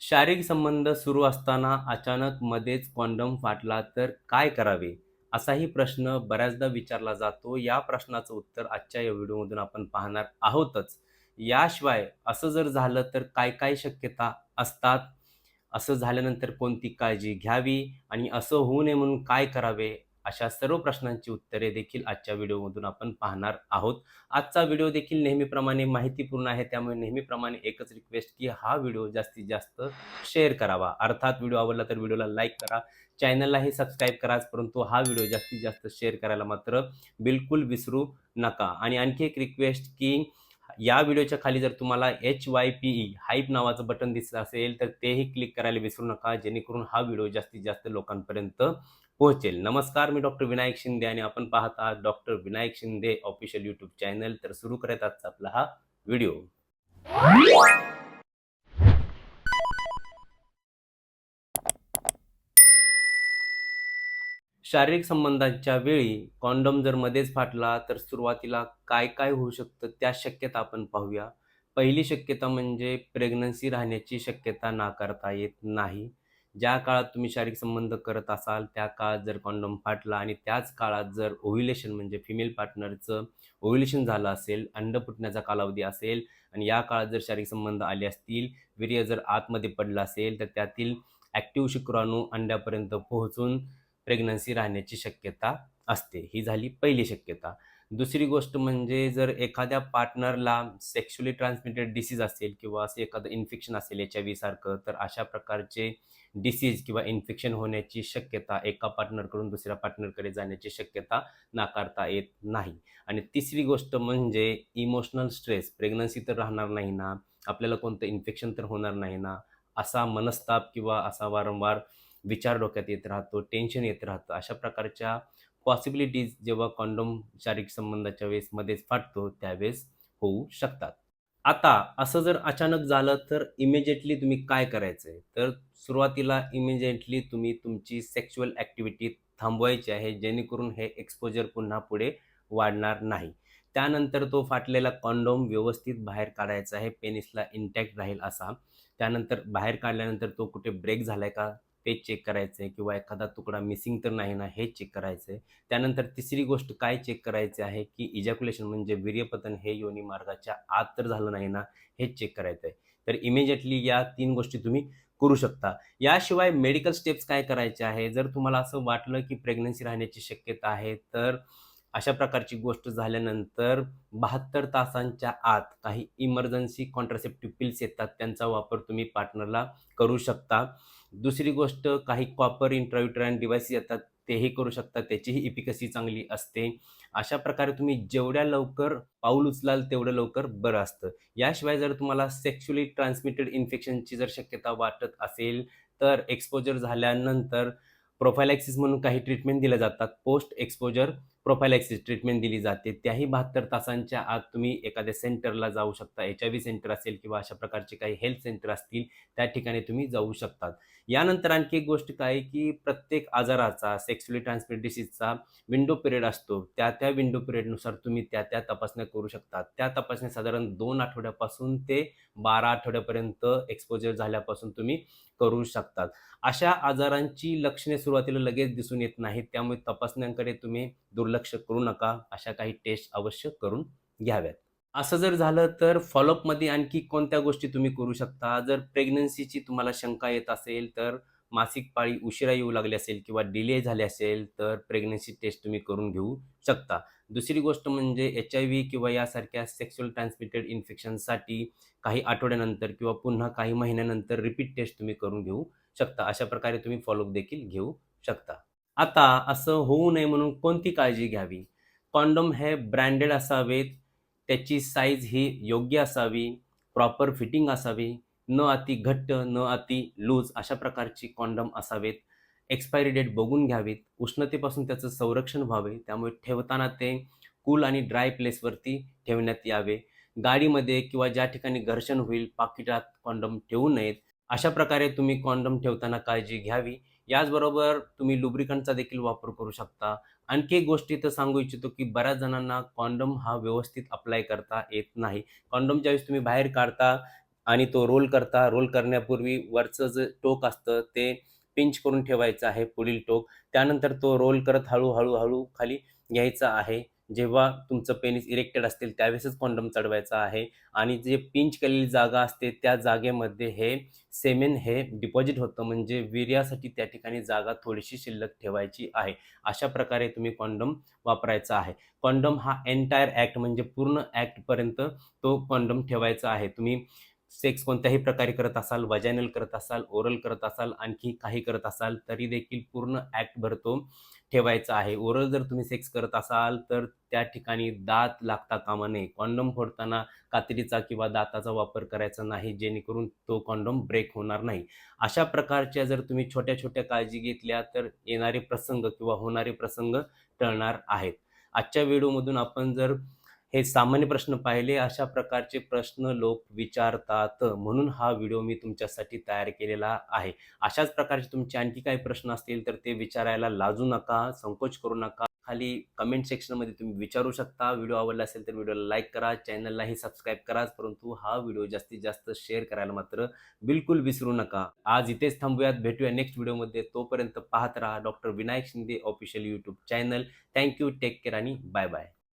शारीरिक संबंध सुरू असताना अचानक मध्येच कॉन्डम फाटला तर काय करावे? असाही प्रश्न बऱ्याचदा विचारला जातो. या प्रश्नाचं उत्तर आजच्या या व्हिडिओमधून आपण पाहणार आहोतच. याशिवाय असं जर झालं तर काय काय शक्यता असतात? असं झाल्यानंतर कोणती काळजी घ्यावी? आणि असं होऊ नये म्हणून काय करावे? अशा सर्व प्रश्नांची उत्तरे देखील आजच्या व्हिडिओमधून आपण पाहणार आहोत. आजचा व्हिडिओ देखील नेहमीप्रमाणे माहितीपूर्ण आहे त्यामुळे नेहमीप्रमाणे एकच रिक्वेस्ट की हा व्हिडिओ जास्तीत जास्त शेअर करावा. अर्थात व्हिडिओ आवडला तर व्हिडिओला लाईक करा चॅनललाही सबस्क्राईब कराच परंतु हा व्हिडिओ जास्तीत जास्त शेअर करायला मात्र बिलकुल विसरू नका. आणि आणखी एक रिक्वेस्ट की या व्हिडिओच्या खाली जर तुम्हाला H Y P E hype नावाचं बटन दिसत असेल तर तेही क्लिक करायला विसरू नका जेणेकरून हा व्हिडिओ जास्तीत जास्त लोकांपर्यंत पोहोचेल. नमस्कार मी डॉक्टर विनायक शिंदे आणि आपण पाहत आहात doctor Vinayak Shinde official YouTube channel तर सुरू करत आजचा आपला हा व्हिडिओ. शारीरिक संबंधांच्या वेळी कॉन्डम जर मध्येच फाटला तर सुरुवातीला काय काय होऊ शकतं त्या शक्यता आपण पाहूया. पहिली शक्यता म्हणजे प्रेग्नन्सी राहण्याची शक्यता नाकारता येत नाही. ज्या काळात तुम्ही शारीरिक संबंध करत असाल त्या काळात जर कॉन्डम फाटला आणि त्याच काळात जर ओव्ह्युलेशन म्हणजे फिमेल पार्टनरचं ओव्ह्युलेशन झालं असेल अंड फुटण्याचा कालावधी असेल आणि या काळात जर शारीरिक संबंध आले असतील वीर्य जर आतमध्ये पडलं असेल तर त्यातील ॲक्टिव्ह शुक्राणू अंड्यापर्यंत पोहोचून प्रेग्नन्सी राहण्याची शक्यता असते. ही झाली पहिली शक्यता. दुसरी गोष्ट म्हणजे जर एखाद्या पार्टनरला सेक्शुअली ट्रान्समिटेड डिसीज असेल किंवा असं एखादं इन्फेक्शन असेल एच आय व्ही सारखं तर अशा प्रकारचे डिसीज किंवा इन्फेक्शन होण्याची शक्यता एका पार्टनरकडून दुसऱ्या पार्टनरकडे जाण्याची शक्यता नाकारता येत नाही. आणि तिसरी गोष्ट म्हणजे इमोशनल स्ट्रेस प्रेग्नन्सी तर राहणार नाही ना. आपल्याला कोणतं इन्फेक्शन तर होणार नाही ना. असा मनस्ताप किंवा असा वारंवार विचार डोक्यात येत राहतो टेन्शन येत राहतं. अशा प्रकारच्या पॉसिबिलिटीज जेव्हा कॉन्डोम शारीरिक संबंधाच्या वेळेस मध्येच फाटतो त्यावेळेस होऊ शकतात. आता असं जर अचानक झालं तर इमिजिएटली तुम्ही काय करायचं आहे तर सुरुवातीला इमिजिएटली तुम्ही तुमची सेक्शुअल ॲक्टिव्हिटी थांबवायची आहे जेणेकरून हे एक्सपोजर पुन्हा पुढे वाढणार नाही. त्यानंतर तो फाटलेला कॉन्डोम व्यवस्थित बाहेर काढायचा आहे पेनिसला इंटॅक्ट राहील असा. त्यानंतर बाहेर काढल्यानंतर तो कुठे ब्रेक झालाय का? पेज चेक करायचं आहे किंवा एखादा तुकडा मिसिंग तर नाही ना हे चेक करायचं आहे त्यानंतर तिसरी गोष्ट काय चेक करायचे आहे की इजॅक्युलेशन म्हणजे वीर्यपतन हे योनी मार्गाच्या आत तर झालं नाही ना हे चेक करायचं आहे तर इमिजिएटली या तीन गोष्टी तुम्ही करू शकता. याशिवाय मेडिकल स्टेप्स काय करायचे आहे? जर तुम्हाला असं वाटलं की प्रेग्नन्सी राहण्याची शक्यता आहे तर अशा प्रकारची गोष्ट झाल्यानंतर बहात्तर तासांच्या आत काही इमर्जन्सी कॉन्ट्रासेप्टिव्ह पिल्स येतात. त्यांचा वापर तुम्ही पार्टनरला करू शकता. दुसरी गोष्ट काही कॉपर इंट्राव्युट्राइन डिव्हाइसेस येतात. तेही करू शकता. त्याचीही इपिकसी चांगली असते. अशा प्रकारे तुम्ही जेवढ्या लवकर पाऊल उचलाल तेवढं लवकर बरं असतं. याशिवाय जर तुम्हाला सेक्शुअली ट्रान्समिटेड इन्फेक्शनची जर शक्यता वाटत असेल तर एक्सपोजर झाल्यानंतर प्रोफायलॅक्सिस म्हणून काही ट्रीटमेंट दिल्या जातात. पोस्ट एक्सपोजर प्रोफायलॅक्सिस ट्रीटमेंट दिली जाते. त्याही बहात्तर तासांच्या आत तुम्ही एखाद्या सेंटरला जाऊ शकता. एच आय व्ही सेंटर असेल किंवा अशा प्रकारचे काही हेल्थ सेंटर असतील त्या ठिकाणी तुम्ही जाऊ शकतात. यानंतर आणखी एक गोष्ट काय की प्रत्येक आजाराचा सेक्स्युअली ट्रान्समिट डिसीजचा विंडो पिरियड असतो. त्या त्या विंडो पिरियडनुसार तुम्ही त्या त्या तपासण्या करू शकता. त्या तपासण्या साधारण दोन आठवड्यापासून ते बारा आठवड्यापर्यंत एक्सपोजर झाल्यापासून तुम्ही करू शकतात. अशा आजारांची लक्षणे सुरुवातीला लगेच दिसून येत नाहीत. त्यामुळे तपासण्यांकडे तुम्ही दुर्लक्ष करू नका. अशा काही टेस्ट अवश्य करून घ्याव्यात. असं जर झालं तर फॉलोअपमध्ये आणखी कोणत्या गोष्टी तुम्ही करू शकता? जर प्रेग्नन्सीची तुम्हाला शंका येत असेल तर मासिक पाळी उशिरा येऊ लागली असेल किंवा डिले झाले असेल तर प्रेग्नन्सी टेस्ट तुम्ही करून घेऊ शकता. दुसरी गोष्ट म्हणजे एच आय व्ही किंवा यासारख्या सेक्शुअल ट्रान्समिटेड इन्फेक्शनसाठी काही आठवड्यानंतर किंवा पुन्हा काही महिन्यानंतर रिपीट टेस्ट तुम्ही करून घेऊ शकता. अशा प्रकारे तुम्ही फॉलोअप देखील घेऊ शकता. आता असं होऊ नये म्हणून कोणती काळजी घ्यावी? कॉन्डम हे ब्रँडेड असावेत. त्याची साईज ही योग्य असावी प्रॉपर फिटिंग असावी न अति घट्ट न अति लूज अशा प्रकारची कॉन्डम असावेत. एक्सपायरी डेट बघून घ्यावीत. उष्णतेपासून त्याचं संरक्षण व्हावे. त्यामुळे ठेवताना ते कूल आणि ड्राय प्लेसवरती ठेवण्यात यावे. गाडीमध्ये किंवा ज्या ठिकाणी घर्षण होईल पाकिटात कॉन्डम ठेवू नयेत. अशा प्रकारे तुम्ही कॉन्डम ठेवताना काळजी घ्यावी. याचबरोबर तुम्ही लुब्रिकंटचा देखील वापर करू शकता. आणखी एक गोष्ट इथं सांगू इच्छितो की बऱ्याच जणांना कॉन्डम हा व्यवस्थित अप्लाय करता येत नाही. कॉन्डमच्या वेळेस तुम्ही बाहेर काढता आणि तो रोल करता रोल करण्यापूर्वी वरचं जे टोक असतं ते पिंच करून ठेवायचं आहे पुढील टोक. त्यानंतर तो रोल करत हळूहळू हळू खाली घ्यायचा आहे. जेव्हा तुमचं पेनिस इरेक्टेड असतील त्यावेळेसच कॉन्डम चढवायचा आहे. आणि जे पिंच केलेली जागा असते त्या जागेमध्ये हे सेमेन हे डिपॉझिट होतं. म्हणजे वीर्यासाठी त्या ठिकाणी जागा थोडीशी शिल्लक ठेवायची आहे. अशा प्रकारे तुम्ही कॉन्डम वापरायचा आहे. कॉन्डम हा एन्टायर ॲक्ट म्हणजे पूर्ण ॲक्टपर्यंत तो कॉन्डम ठेवायचा आहे. तुम्ही सेक्स कोणत्याही प्रकारे करत असाल वजायनल करत असाल ओरल करत असाल आणखी काही करत असाल तरी देखील पूर्ण ॲक्ट भरतो. ठेवायचं आहे. ओरल जर तुम्ही सेक्स करत असाल तर त्या ठिकाणी दात लागता कामा नये कॉन्डम फोडताना कात्रीचा किंवा दाताचा वापर करायचा नाही जेणेकरून तो कॉन्डम ब्रेक होणार नाही. अशा प्रकारच्या जर तुम्ही छोट्या छोट्या काळजी घेतल्या तर येणारे प्रसंग किंवा होणारे प्रसंग टळणार आहेत. आजच्या व्हिडिओमधून आपण जर हे सामान्य प्रश्न पाहिले अशा प्रकारचे प्रश्न लोक विचारतात. म्हणून हा व्हिडिओ मी तुमच्यासाठी तयार केलेला आहे. अशाच प्रकारचे तुमचे आणखी काही प्रश्न असतील तर ते विचारायला लाजू नका संकोच करू नका. खाली कमेंट सेक्शनमध्ये तुम्ही विचारू शकता. व्हिडिओ आवडला असेल तर व्हिडिओला लाईक करा. चॅनललाही सबस्क्राईब करा परंतु हा व्हिडिओ जास्तीत जास्त शेअर करायला मात्र बिलकुल विसरू नका. आज इथेच थांबूयात. भेटूया नेक्स्ट व्हिडिओमध्ये तोपर्यंत पाहत राहा doctor Vinayak Shinde official YouTube channel thank you take care आणि बाय बाय